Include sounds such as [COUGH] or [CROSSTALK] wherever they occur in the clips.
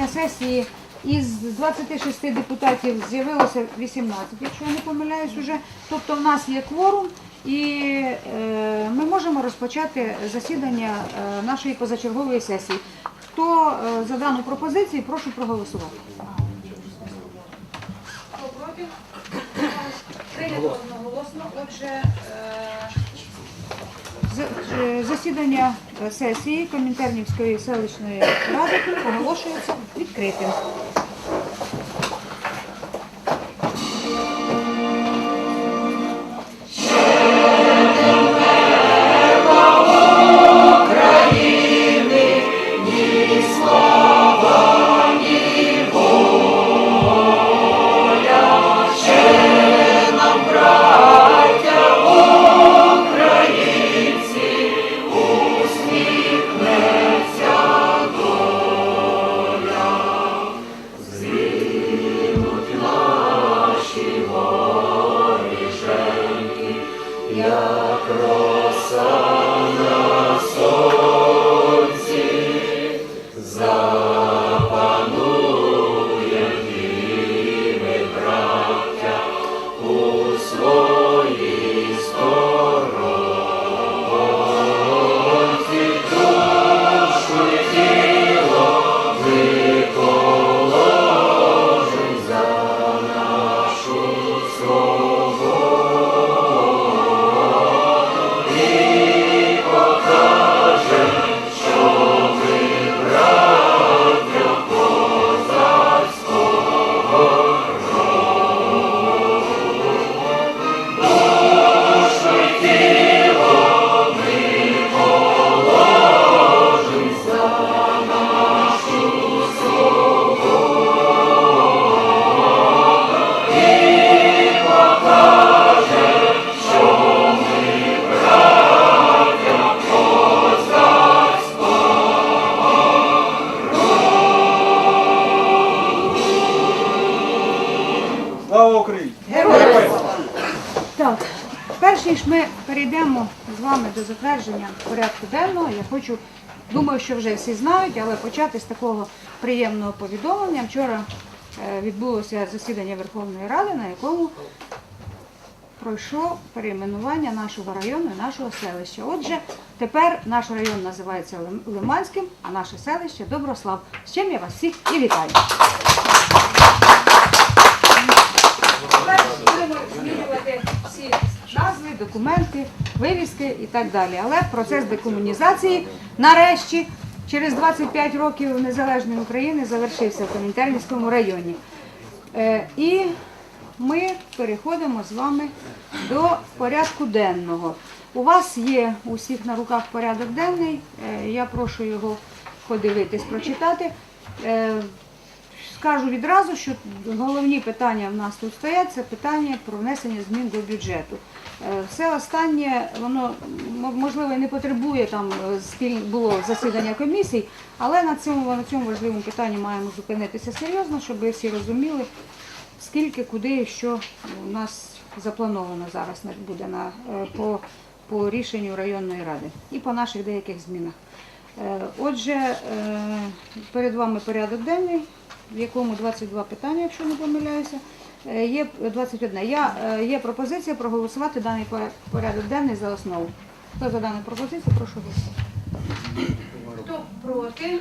засідання сесії із 26 депутатів з'явилося 18, якщо я не помиляюсь уже. Тобто в нас є кворум і е, ми можемо розпочати засідання е, нашої позачергової сесії. Хто е, за дану пропозицію, прошу проголосувати. Хто проти? Прийнято одноголосно. Отже, е, засідання е, сесії Комінтернівської селищної ради оголошується відкритим. Всі знають, але почати з такого приємного повідомлення. Вчора е, відбулося засідання Верховної Ради, на якому пройшло перейменування нашого району і нашого селища. Отже, тепер наш район називається Лиманським, а наше селище Доброслав. З чим я вас всіх і вітаю. Назви, документи, вивіски і так далі. Але процес декомунізації нарешті через 25 років незалежної України завершився в Комінтернівському районі. Е, І ми переходимо з вами до порядку денного. У вас є у всіх на руках порядок денний. Е, Я прошу його подивитись, прочитати. Е, Скажу відразу, що головні питання в нас тут стоять, це питання про внесення змін до бюджету. Е, Все останнє, воно можливо не потребує там е, було засідання комісій, але на цьому на цьому важливому питанні маємо зупинитися серйозно, щоб всі розуміли, скільки, куди і що у нас заплановано зараз буде на е, по, по рішенню районної ради і по наших деяких змінах. Отже, перед вами порядок денний, в якому 22 питання, якщо не помиляюся. Е, Є 21. Я, е, є пропозиція проголосувати даний порядок денний за основу. Хто за дану пропозицію, прошу голосувати. Хто проти?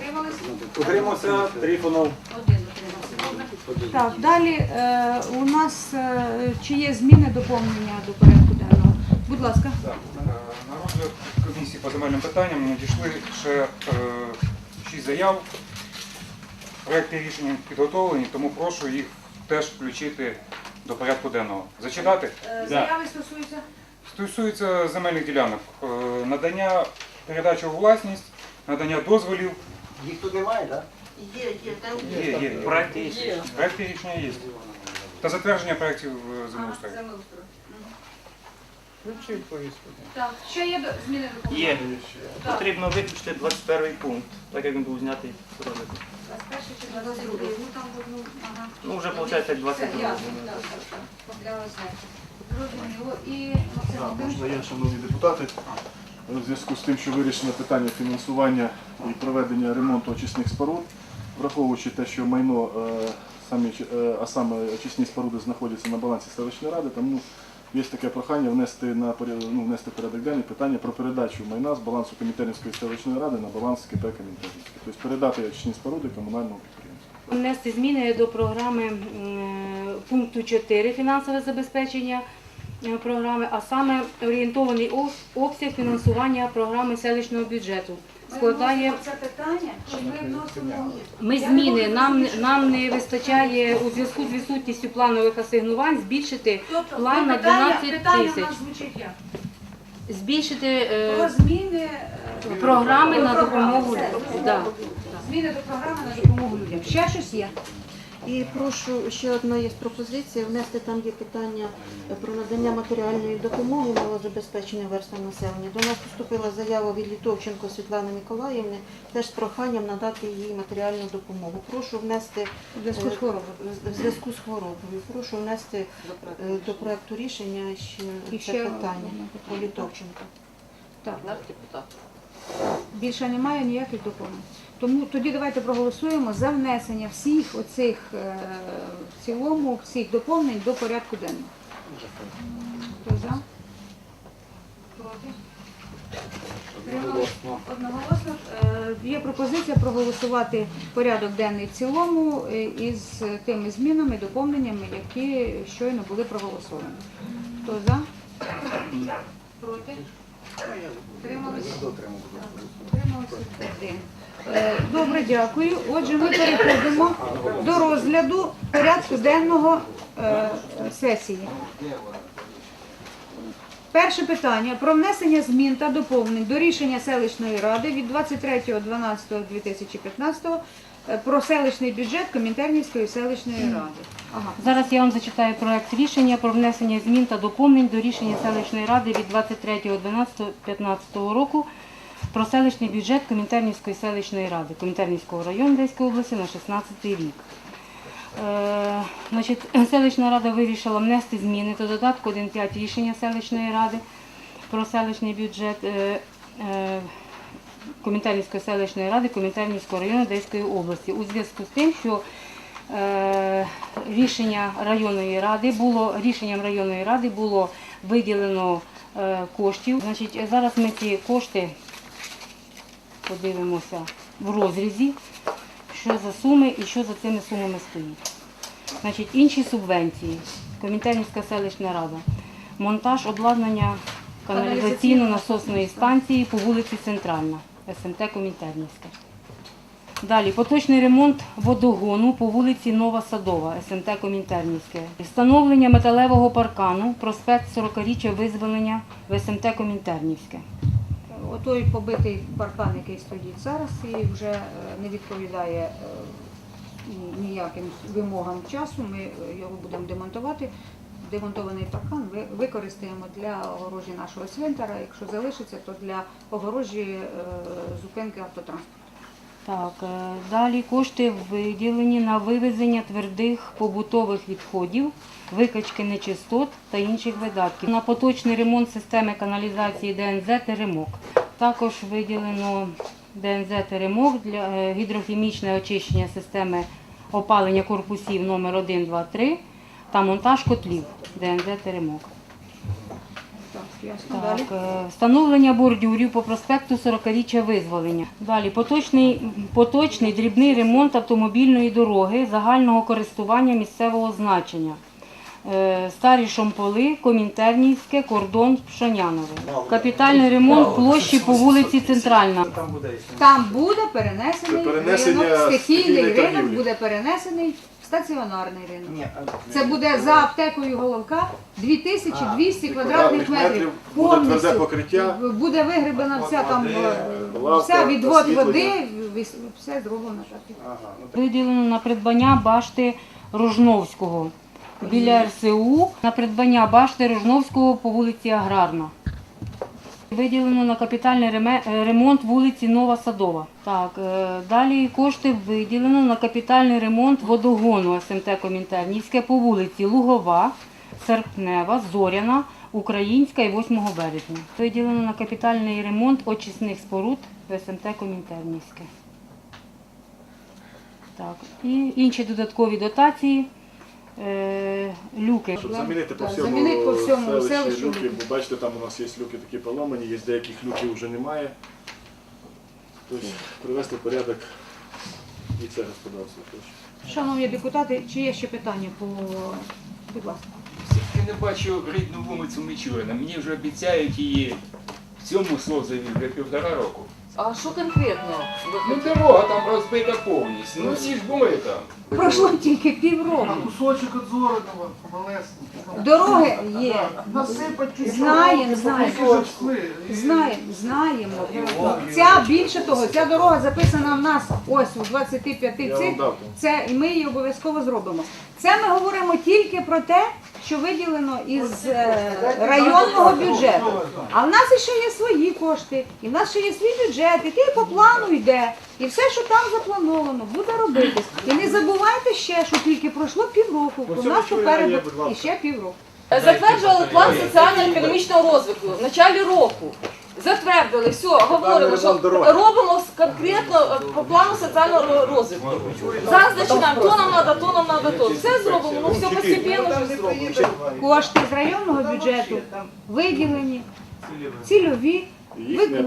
Утрималися? Утримався Трифонов. Один утримався. Так, далі е, у нас е, чи є зміни доповнення до порядку денного? Будь ласка. Так, е, На розгляд комісії по земельним питанням надійшли ще е, шість заяв. Проекти рішення підготовлені, тому прошу їх теж включити до порядку денного. Зачитати? Е, Заяви стосуються. Стосується земельних ділянок. Е, Надання передачі у власність, надання дозволів. Їх тут немає, так? Є, є, є. Проекти є. Проекти рішення є. Та затвердження проєктів е, землеустрою. землеустрою. Повістку. Так, ще є зміни доповнення? Є. Потрібно виключити 21 пункт, так як він був знятий розгляду. 21 чи 22? Ну там одну, ага. Ну, вже виходить 22. ясно, так, так, так. Для означення. Зрозуміло. І Максим Можна я, шановні депутати, у зв'язку з тим, що вирішено питання фінансування і проведення ремонту очисних споруд, враховуючи те, що майно е, самі е, а саме очисні споруди знаходяться на балансі селищної ради, тому є таке прохання внести на ну, внести в порядок денний питання про передачу майна з балансу Комітетівської селищної ради на баланс КП Комітетівської. Тобто передати очні споруди комунальному підприємству. Внести зміни до програми пункту 4 фінансове забезпечення е, програми, а саме орієнтований об- обсяг фінансування програми селищного бюджету. Складає це питання, що ми вносимо. ми зміни. Нам нам не вистачає у зв'язку з відсутністю планових асигнувань збільшити Тобто план на питання, 12 тисяч. Збільшити е, Про зміни е, програми на допомогу. Зміни до програми на допомогу людям. Ще щось є? І прошу ще одна є пропозиція внести там є питання про надання матеріальної допомоги малозабезпеченим верствам населення. До нас поступила заява від Літовченко Світлани Миколаївни теж з проханням надати їй матеріальну допомогу. Прошу внести У зв'язку з е, хворобою. в зв'язку з хворобою. Прошу внести е, до проекту рішення ще І це ще питання по Літовченко. Так. Більше немає ніяких доповнень. Тому тоді давайте проголосуємо за внесення всіх оцих е, в цілому всіх доповнень до порядку денного. Хто за? Проти? Одноголосно. Е, Є пропозиція проголосувати порядок денний в цілому е, із тими змінами, доповненнями, які щойно були проголосовані. Хто за? Проти? Е, Добре, дякую. Отже, ми переходимо до розгляду порядку денного е, сесії. Перше питання про внесення змін та доповнень до рішення селищної ради від 23.12.2015 е, про селищний бюджет Комінтернівської селищної ради. Ага. Зараз я вам зачитаю проект рішення про внесення змін та доповнень до рішення селищної ради від 23.12.15 року про селищний бюджет Комінтернівської селищної ради Комінтернівського району Одеської області на 16 рік. Е, значить, [CLEARS THROAT] селищна рада вирішила внести зміни до додатку 1.5 рішення селищної ради про селищний бюджет е, е, Комінтернівської селищної ради Комінтернівського району Одеської області у зв'язку з тим, що е, рішення районної ради було рішенням районної ради було виділено е, коштів. Значить, зараз ми ці кошти подивимося в розрізі, що за суми і що за цими сумами стоїть. Значить, інші субвенції. Комітетівська селищна рада. Монтаж обладнання каналізаційно-насосної станції по вулиці Центральна, СМТ Комінтернівська. Далі поточний ремонт водогону по вулиці Нова Садова, СМТ Комінтернівське. Встановлення металевого паркану, проспект 40-річчя визволення в СМТ Комінтернівське. Отой побитий паркан, який стоїть зараз, і вже е, не відповідає е, ніяким вимогам часу. Ми е, його будемо демонтувати. Демонтований паркан ви- використаємо для огорожі нашого цвинтара. Якщо залишиться, то для огорожі е, зупинки автотранспорту. Так, е, далі кошти виділені на вивезення твердих побутових відходів, викачки нечистот та інших видатків. На поточний ремонт системи каналізації ДНЗ Теремок. Також виділено ДНЗ Теремок для е, гідрохімічне очищення системи опалення корпусів номер 1, 2, 3 та монтаж котлів ДНЗ Теремок. Так, Так, е, встановлення бордюрів по проспекту 40-річчя визволення. Далі поточний, поточний дрібний ремонт автомобільної дороги загального користування місцевого значення. Е, Старі Шомполи, Комінтернівське, кордон Пшонянове. Капітальний ремонт площі по вулиці Центральна. Там буде перенесений Перенесення ринок, стихійний стихійної ринок торгівлі. буде перенесений стаціонарний ринок. Ні, Це буде за аптекою головка 2200 квадратних метрів. буде Повністю. тверде покриття. Буде вигребена вся там е, лавка, вся відвод освітлення. води, все зроблено так. Ага, ну, Виділено на придбання башти Рожновського біля РСУ, на придбання башти Рожновського по вулиці Аграрна. Виділено на капітальний е, ремонт вулиці Нова Садова. Так, е, далі кошти виділено на капітальний ремонт водогону СМТ Комінтернівське по вулиці Лугова, Серпнева, Зоряна, Українська і 8 березня. Виділено на капітальний ремонт очисних споруд в СМТ Комінтернівське. Так. І інші додаткові дотації, люки. Щоб замінити по всьому, замінити по всьому селищі селищу люки, бо бачите, там у нас є люки такі поломані, є деяких люків вже немає. Тобто привести в порядок і це господарство. Шановні депутати, чи є ще питання по будь ласка? Я не бачу рідну вулицю Мичурина. Мені вже обіцяють її в цьому Слозові вже півтора року. А що конкретно? Ну дорога там розбита повністю. Ну всі ж були там. Пройшло тільки півроку. Кусочок від Зородова, малесенький. Дороги є. Насипати Знаємо, знаємо. Знаємо, знаємо. Ця більше того, ця дорога записана в нас ось у 25 Я цих. Це і ми її обов'язково зробимо. Це ми говоримо тільки про те, що виділено із е, районного бюджету. А в нас ще є свої кошти, і в нас ще є свій бюджет, який по плану йде. І все, що там заплановано, буде робитись. І не забувайте ще, що тільки пройшло півроку. У нас попереду і ще півроку. Затверджували план соціально-економічного розвитку в началі року. Затвердили, все, говоримо, що робимо конкретно е, по плану соціального розвитку. Зараз починаємо, то нам треба, то нам треба, то. Все зробимо, ну все постепенно вже зробимо. Кошти з районного бюджету виділені, цільові.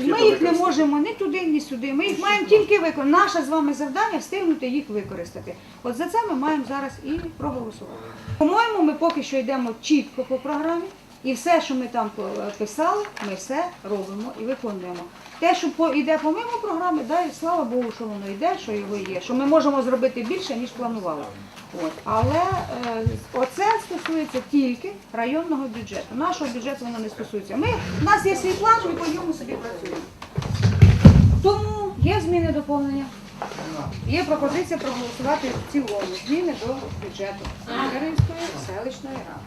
Ми їх не можемо ні туди, ні сюди. Ми їх маємо тільки виконати. Наше з вами завдання встигнути їх використати. От за це ми маємо зараз і проголосувати. По-моєму, ми поки що йдемо чітко по програмі, і все, що ми там писали, ми все робимо і виконуємо. Те, що по- йде помимо програми, да, слава Богу, що воно йде, що його є, що ми можемо зробити більше, ніж планували. От. Але е, оце стосується тільки районного бюджету. Нашого бюджету воно не стосується. Ми, у нас є свій план, ми по ньому собі працюємо. Тому є зміни доповнення. Є пропозиція проголосувати в цілому зміни до бюджету Київської селищної ради.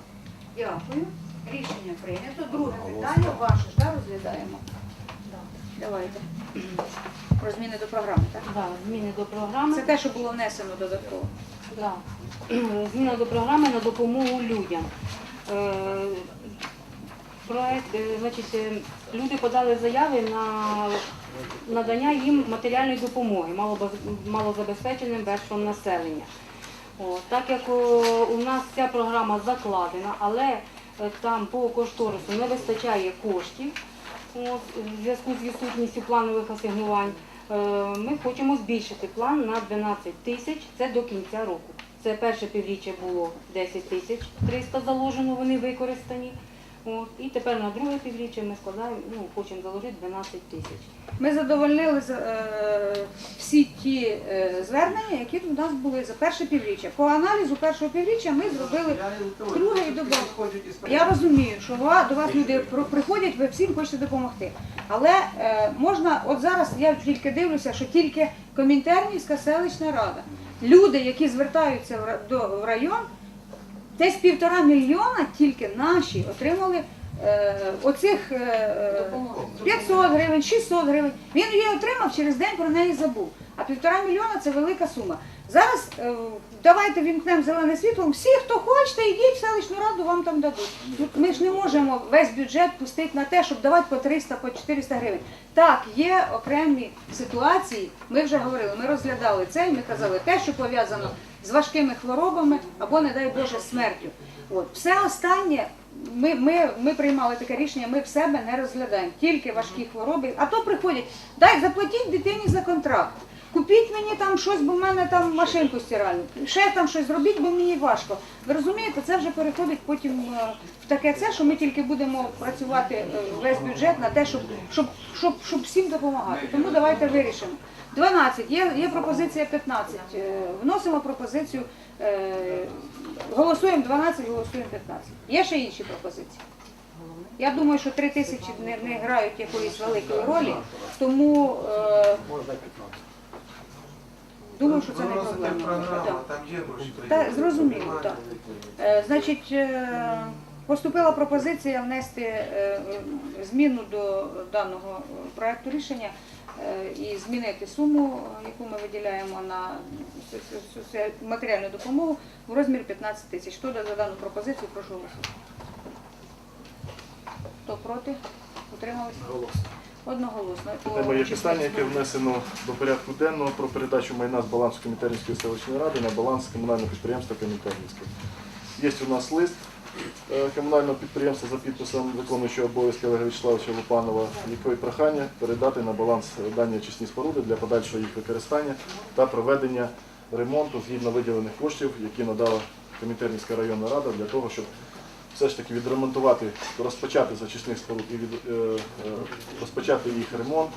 Дякую. Рішення прийнято. Друге питання ваше ж да, розглядаємо. Давайте. Про зміни до програми, так? Да, зміни до програми. Це те, що було внесено додатково. Да. [CLEARS THROAT] Зміна до програми на допомогу людям. Е, Проект, е, значить, е, люди подали заяви на надання їм матеріальної допомоги малозабезпеченим верствам населення. О, так як о, у нас ця програма закладена, але там по кошторису не вистачає коштів у в зв'язку з відсутністю планових асигнувань, е, ми хочемо збільшити план на 12 тисяч, це до кінця року. Це перше півріччя було 10 тисяч 300 заложено, вони використані. От, і тепер на друге півріччя ми складаємо, ну, хочемо заложити 12 тисяч. Ми задовольнили е, всі ті е, звернення, які у нас були за перше півріччя. По аналізу першого півріччя ми зробили друге і додали. Я розумію, що до вас люди приходять, ви всім хочете допомогти. Але е, можна, от зараз я тільки дивлюся, що тільки Комінтернівська селищна рада. Люди, які звертаються в до в район, десь півтора мільйона тільки наші отримали е, оцих е, е, 500 гривень, 600 гривень. Він її отримав, через день про неї забув. А півтора мільйона це велика сума. Зараз е, давайте вімкнемо зелене світло. Всі, хто хочете, йдіть в селищну раду, вам там дадуть. Ми ж не можемо весь бюджет пустити на те, щоб давати по 300, по 400 гривень. Так, є окремі ситуації. Ми вже говорили, ми розглядали це, і ми казали те, що пов'язано з важкими хворобами або, не дай Боже, смертю. От все останнє. Ми, ми, ми приймали таке рішення, ми в себе не розглядаємо, тільки важкі хвороби. А то приходять, дай заплатіть дитині за контракт. Купіть мені там щось, бо в мене там машинку стиральну. Ще там щось зробіть, бо мені важко. Ви розумієте, це вже переходить потім е, в таке це, що ми тільки будемо працювати е, весь бюджет на те, щоб, щоб, щоб, щоб всім допомагати. Тому давайте вирішимо. 12, є, є пропозиція 15. Е, Вносимо пропозицію, е, голосуємо 12, голосуємо 15. Є ще інші пропозиції? Я думаю, що 3 тисячі не, не грають якоїсь великої ролі, тому е, думаю, що це не проблема. Так. Та, зрозуміло, так. Е, Значить, е, поступила пропозиція внести е, зміну до даного проекту рішення і змінити суму, е, яку ми виділяємо на матеріальну допомогу в розмірі 15 тисяч. Хто за дану пропозицію, прошу голосувати. Хто проти? Утрималися? Одноголосно. Це моє питання, яке внесено до порядку денного про передачу майна з балансу Комітетівської селищної ради на баланс комунального підприємства Комітетівське. Є у нас лист е, комунального підприємства за підписом виконуючого обов'язки Олега Вячеславовича Лупанова, якої прохання передати на баланс дані очисні споруди для подальшого їх використання та проведення ремонту згідно виділених коштів, які надала Комітетівська районна рада для того, щоб все ж таки відремонтувати, розпочати з очисних споруд і від, е, е, розпочати їх ремонт,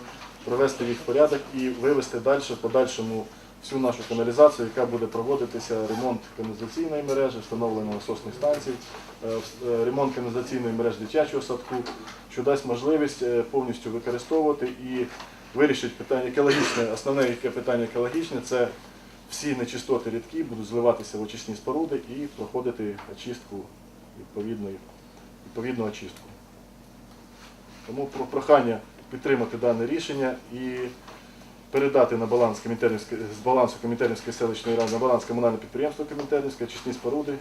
провести їх в порядок і вивести далі в подальшому всю нашу каналізацію, яка буде проводитися ремонт каналізаційної мережі, встановлення насосних станцій, е, е, ремонт каналізаційної мережі дитячого садку, що дасть можливість е, повністю використовувати і вирішить питання екологічне, основне яке питання екологічне це всі нечистоти рідкі будуть зливатися в очисні споруди і проходити очистку відповідну очистку. Тому про прохання підтримати дане рішення і передати на баланс з балансу Комінтернівської селищної ради на баланс комунального підприємства Комінтернівське очисні споруди,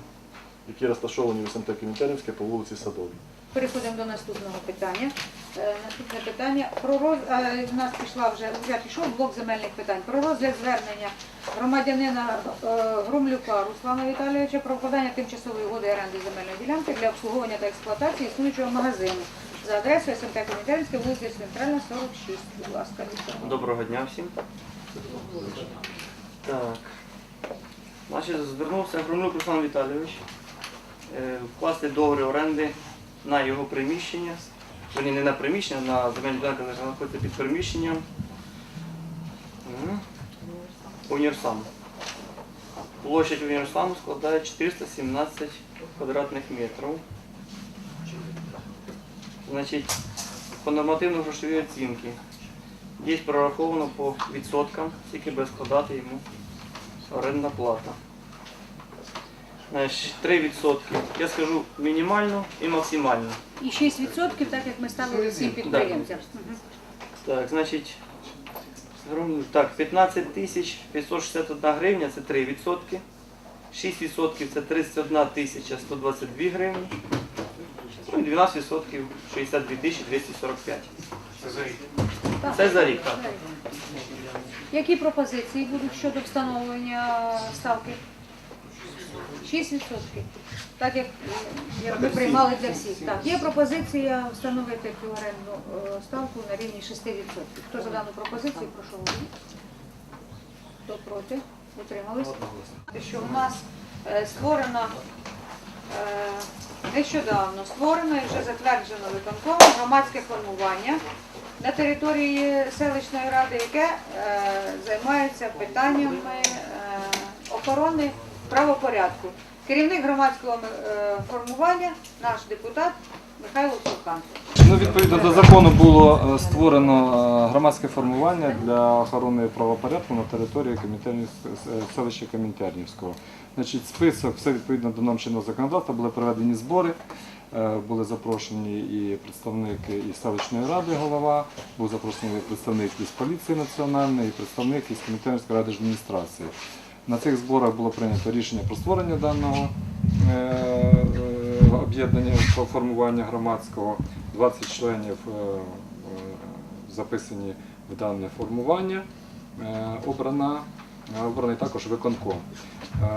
які розташовані в СМТ Комінтернівське по вулиці Садовій. Переходимо до наступного питання. Е, Наступне питання про роз... е, в нас пішла вже вже пішов блок земельних питань. Про розгляд звернення громадянина е, Громлюка Руслана Віталійовича про вкладання тимчасової угоди оренди земельної ділянки для обслуговування та експлуатації існуючого магазину за адресою СМТ Комітетське, вулиця Центральна, 46. Будь ласка, Віктор. Доброго дня всім. Так. Значить, звернувся Громлюк Руслан Віталійович е, вкласти договір оренди на його приміщення. Вони не на приміщення, на земельну ділянку яка знаходиться під приміщенням. Мгм. Універсам. Площадь універсаму складає 417 квадратних метрів. Значить, по нормативно-грошовій оцінці Є прораховано по відсоткам, скільки буде складати йому орендна плата. Значить, 3%. Я скажу мінімально і максимально. І 6%, так як ми ставили всім підприємцям. Мгм. Так, значить, так, 15 тисяч 561 гривня це 3%. 6% це 31 тисяча 122 гривні. Ну і 12% 62 тисячі 245. Це за рік. Це за рік, так. Які пропозиції будуть щодо встановлення ставки? 6%. Так як, як ми приймали для всіх. Так, є пропозиція встановити орендну е, ставку на рівні 6%. Хто за дану пропозицію, прошу голосувати. Хто проти? Утримались? Що у нас е, створено е, нещодавно створено і вже затверджено виконкомом громадське формування на території селищної ради, яке е, займається питаннями е, охорони правопорядку. Керівник громадського е, формування, наш депутат Ну, відповідно до закону було е, створено е, громадське формування для охорони правопорядку на території е, селища Комінтернівського. Значить, список, все відповідно до норм чинного законодавства, були проведені збори, були запрошені і представники і селищної ради, голова, був запрошений представник із поліції національної, і представник із Комінтернівської ради адміністрації. На цих зборах було прийнято рішення про створення даного об'єднання по формування громадського. 20 членів е, е, записані в дане формування. Е, Обрана, обраний також виконком.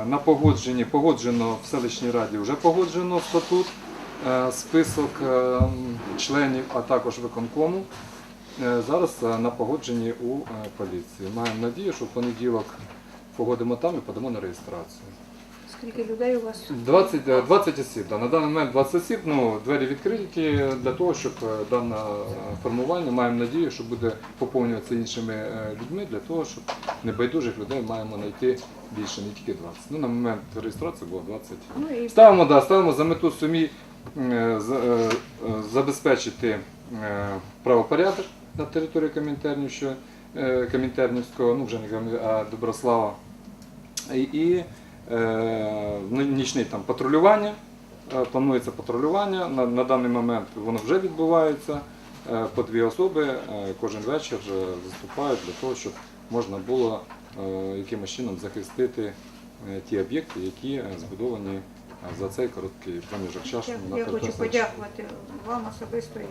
На погодженні погоджено в селищній раді вже погоджено статут, список членів, а також виконкому. Зараз на погодженні у поліції. Маємо надію, що в понеділок погодимо там і подамо на реєстрацію. Скільки людей у вас? 20, е, 20 осіб. Да. На даний момент 20 осіб, ну, двері відкриті для того, щоб е, дане е, формування, маємо надію, що буде поповнюватися іншими е, людьми, для того, щоб небайдужих людей маємо знайти більше, не тільки 20. Ну, на момент реєстрації було 20. Ну, і Ставимо, да, ставимо за мету сумі е, за- е, е, забезпечити е, правопорядок на території Комінтернівщини, е, Комінтернівського, ну вже не Комін- а Доброслава. І, і е, ну, нічне там патрулювання. Е, Планується патрулювання. На, на даний момент воно вже відбувається. Е, По дві особи кожен вечір заступають для того, щоб можна було якимось чином захистити ті об'єкти, які збудовані за цей короткий проміжок часу. Я, я хочу подякувати вам особисто і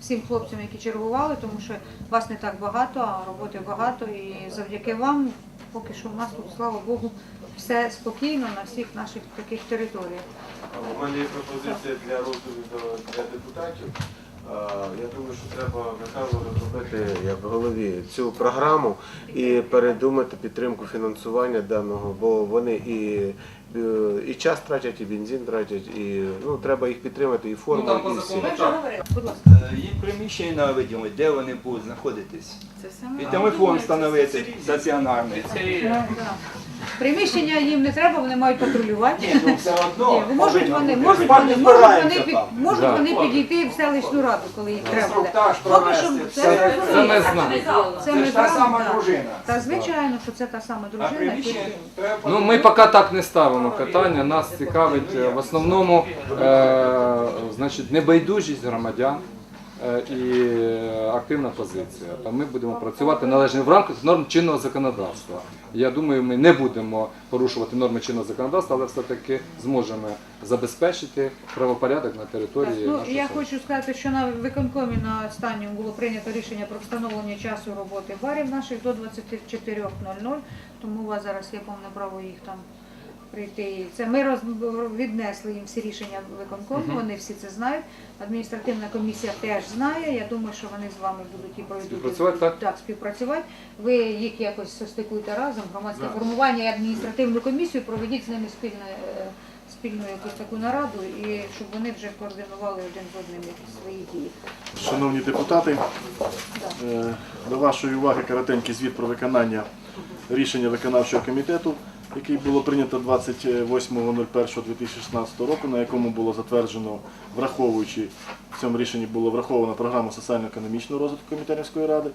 всім хлопцям, які чергували, тому що вас не так багато, а роботи багато. І завдяки вам, поки що в нас тут, слава Богу, все спокійно на всіх наших таких територіях. У мене є пропозиція для до для депутатів. Я думаю, що треба Михайло розробити як голові цю програму і передумати підтримку фінансування даного, бо вони і, е, і час тратять, і бензин тратять, і ну треба їх підтримати, і форму, Ну, і всі. Ми вже говорили, будь ласка. Е, Їм приміщення наведемо, де вони будуть знаходитись. Це саме І телефон встановити стаціонарний. Приміщення їм не треба, вони мають патрулювати. Ні, ну все Ні, можуть вони, можуть вони, можуть вони, під, можуть вони підійти в селищну раду, коли їх треба буде. Інструктаж Поки що провести. це, Це, Це ми знаємо. це це ми ж та знаємо, сама дружина. Та звичайно, що це та сама А дружина. приміщення яку- треба Ну, ми поки так не ставимо питання. Нас цікавить е, в основному е, значить, небайдужість громадян і активна позиція. Та ми будемо працювати належно в рамках норм чинного законодавства. Я думаю, ми не будемо порушувати норми чинного законодавства, але все-таки зможемо забезпечити правопорядок на території ну, нашої я селища. хочу сказати, що на виконкомі на останньому було прийнято рішення про встановлення часу роботи барів наших до 24.00, тому у вас зараз є повне право їх там прийти. Це ми роз... віднесли їм всі рішення виконкому, вони всі це знають. Адміністративна комісія теж знає. Я думаю, що вони з вами будуть і проведуть Співпрацювати, так? так, співпрацювати. Ви їх якось состикуйте разом, громадське формування і адміністративну комісію, проведіть з ними спільне. е, Спільну якусь таку нараду і щоб вони вже координували один з одним свої дії. Шановні депутати, е, до вашої уваги коротенький звіт про виконання рішення виконавчого комітету, який було прийнято 28.01.2016 року, на якому було затверджено, враховуючи в цьому рішенні було враховано програму соціально-економічного розвитку Комітетівської ради.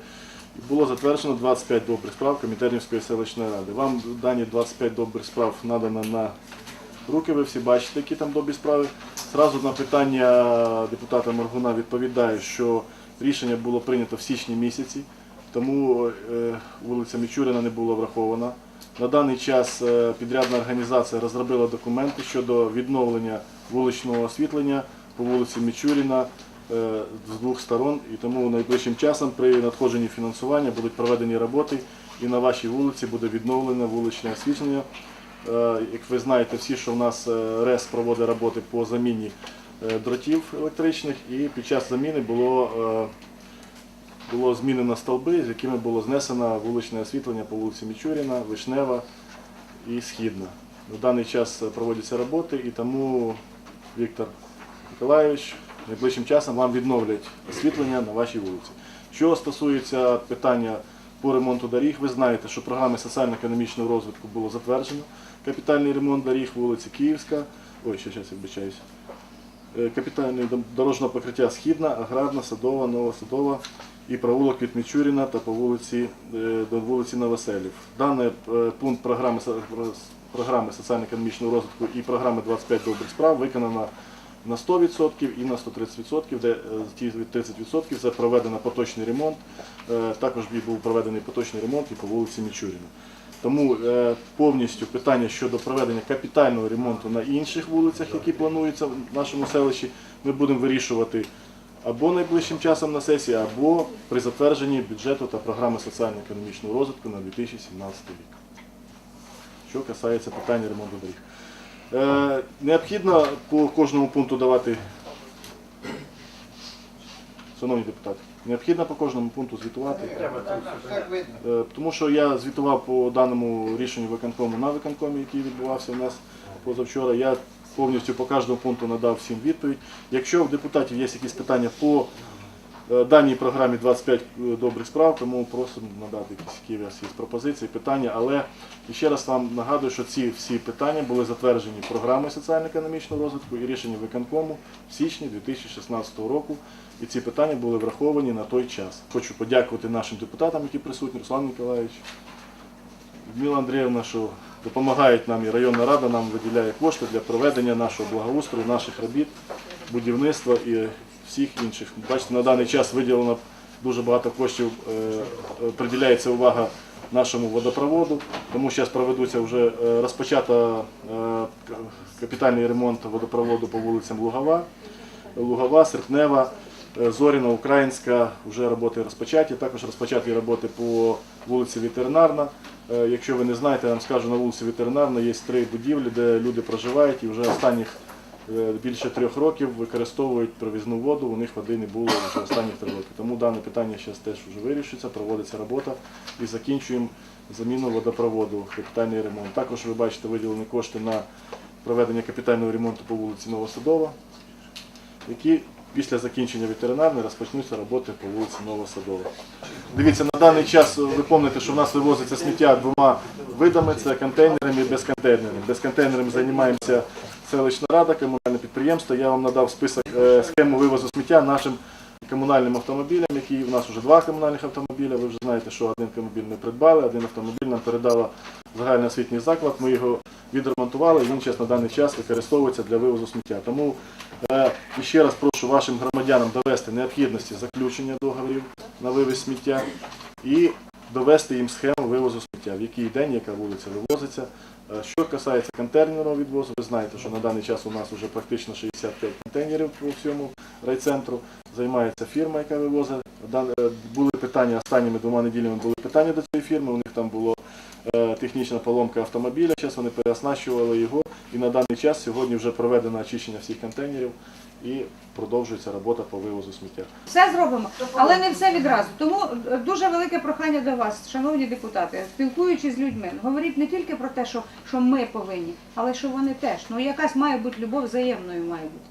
Було затверджено 25 добрих справ Комітетівської селищної ради. Вам дані 25 добрих справ надано на руки, ви всі бачите, які там добрі справи. Зразу на питання депутата Моргуна відповідаю, що рішення було прийнято в січні місяці, тому е, вулиця Мічурина не була врахована. На даний час е, підрядна організація розробила документи щодо відновлення вуличного освітлення по вулиці Мічуріна е, з двох сторон, і тому найближчим часом при надходженні фінансування будуть проведені роботи, і на вашій вулиці буде відновлено вуличне освітлення. Е, Як ви знаєте, всі, що в нас РЕС проводить роботи по заміні дротів електричних, і під час заміни було, було змінено стовби, з якими було знесено вуличне освітлення по вулиці Мічуріна, Вишнева і Східна. В даний час проводяться роботи, і тому Віктор Миколайович найближчим часом вам відновлять освітлення на вашій вулиці. Що стосується питання по ремонту доріг, ви знаєте, що програми соціально-економічного розвитку було затверджено. Капітальний ремонт доріг вулиці Київська, ой, ще зараз вибачаюсь. Е, Капітальне дорожнього покриття Східна, Аграрна, Садова, Новосадова і провулок від Мічуріна та по вулиці е, до вулиці Новоселів. Даний е, пункт програми, програми соціально-економічного розвитку і програми 25 добрих справ виконано на 100% і на 130%, де ті 30% це проведено поточний ремонт. Також був проведений поточний ремонт і по вулиці Мічуріна. Тому е, повністю питання щодо проведення капітального ремонту на інших вулицях, які плануються в нашому селищі, ми будемо вирішувати або найближчим часом на сесії, або при затвердженні бюджету та програми соціально-економічного розвитку на 2017 рік. Що касається питання ремонту доріг. Е, необхідно по кожному пункту давати. Шановні депутати, необхідно по кожному пункту звітувати. Е, Тому що я звітував по даному рішенню виконкому на виконкомі, який відбувався у нас позавчора. Я повністю по кожному пункту надав всім відповідь. Якщо в депутатів є якісь питання по е, даній програмі 25 добрих справ, тому просимо надати якісь які пропозиції, питання. Але ще раз вам нагадую, що ці всі питання були затверджені програмою соціально-економічного розвитку і рішенням виконкому в січні 2016 року. І ці питання були враховані на той час. Хочу подякувати нашим депутатам, які присутні, Руслан Ніколаївич, Людмила Андріївна, що допомагають нам і районна рада нам виділяє кошти для проведення нашого благоустрою, наших робіт, будівництва і всіх інших. Бачите, на даний час виділено дуже багато коштів, е, приділяється увага нашому водопроводу. Тому зараз проведуться вже е, розпочато е, капітальний ремонт водопроводу по вулицям Лугова, Лугова, Серпнева, Зоріна, Українська. Вже роботи розпочаті. Також розпочаті роботи по вулиці Ветеринарна. Якщо ви не знаєте, я вам скажу, на вулиці Ветеринарна є три будівлі, де люди проживають і вже останніх більше трьох років використовують провізну воду. У них води не було вже останніх три роки. Тому дане питання зараз теж вже вирішується, проводиться робота і закінчуємо заміну водопроводу, капітальний ремонт. Також ви бачите виділені кошти на проведення капітального ремонту по вулиці Новосадова, які після закінчення ветеринарної розпочнуться роботи по вулиці Новосадова. Дивіться, на даний час ви пам'ятаєте, що в нас вивозиться сміття двома видами: це контейнерами і безконтейнерами. Безконтейнерами займаємося селищна рада, комунальне підприємство. Я вам надав список е, схему вивозу сміття нашим комунальним автомобілям, які у нас вже два комунальних автомобіля. Ви вже знаєте, що один автомобіль ми придбали, один автомобіль нам передала загальноосвітній заклад. Ми його відремонтували, він зараз на даний час використовується для вивозу сміття. Тому е, ще раз прошу вашим громадянам довести необхідності заключення договорів на вивіз сміття і довести їм схему вивозу сміття, в який день, яка вулиця вивозиться. Е, Що касається контейнерного відвозу, ви знаєте, що на даний час у нас вже практично 65 контейнерів по всьому райцентру. Займається фірма, яка вивозить. Е, Були питання останніми двома неділями були питання до цієї фірми. У них там було е, технічна поломка автомобіля. Зараз вони переоснащували його. І на даний час сьогодні вже проведено очищення всіх контейнерів і продовжується робота по вивозу сміття. Все зробимо, але не все відразу. Тому е, дуже велике прохання до вас, шановні депутати, спілкуючись з людьми, говоріть не тільки про те, що, що ми повинні, але що вони теж. Ну якась має бути любов взаємною має бути.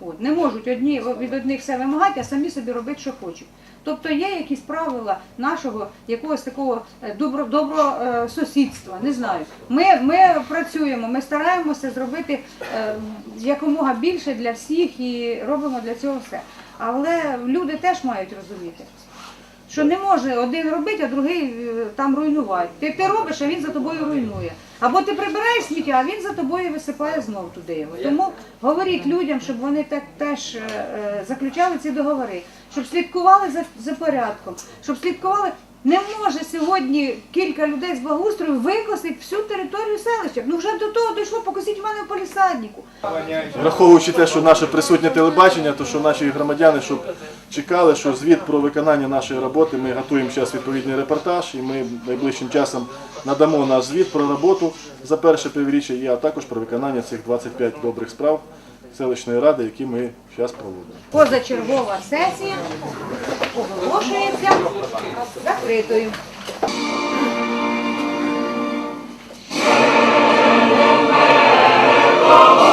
От. Не можуть одні від одних все вимагати, а самі собі робити, що хочуть. Тобто є якісь правила нашого якогось такого е, добро, е, сусідства, не знаю. Ми, ми працюємо, ми стараємося зробити е, якомога більше для всіх і робимо для цього все. Але люди теж мають розуміти, що не може один робити, а другий там руйнувати. Ти, ти робиш, а він за тобою руйнує. Або ти прибираєш сміття, а він за тобою висипає знову туди. Тому говоріть людям, щоб вони так теж заключали ці договори, щоб слідкували за, за порядком, щоб слідкували. Не може сьогодні кілька людей з благоустрою викосити всю територію селища. Ну вже до того дійшло покосіть в мене в полісаднику. Враховуючи те, що наше присутнє телебачення, то що наші громадяни щоб чекали, що звіт про виконання нашої роботи, ми готуємо зараз відповідний репортаж, і ми найближчим часом надамо наш звіт про роботу за перше півріччя, а також про виконання цих 25 добрих справ селищної ради, які ми зараз проводимо. Позачергова сесія оголошується закритою. Слава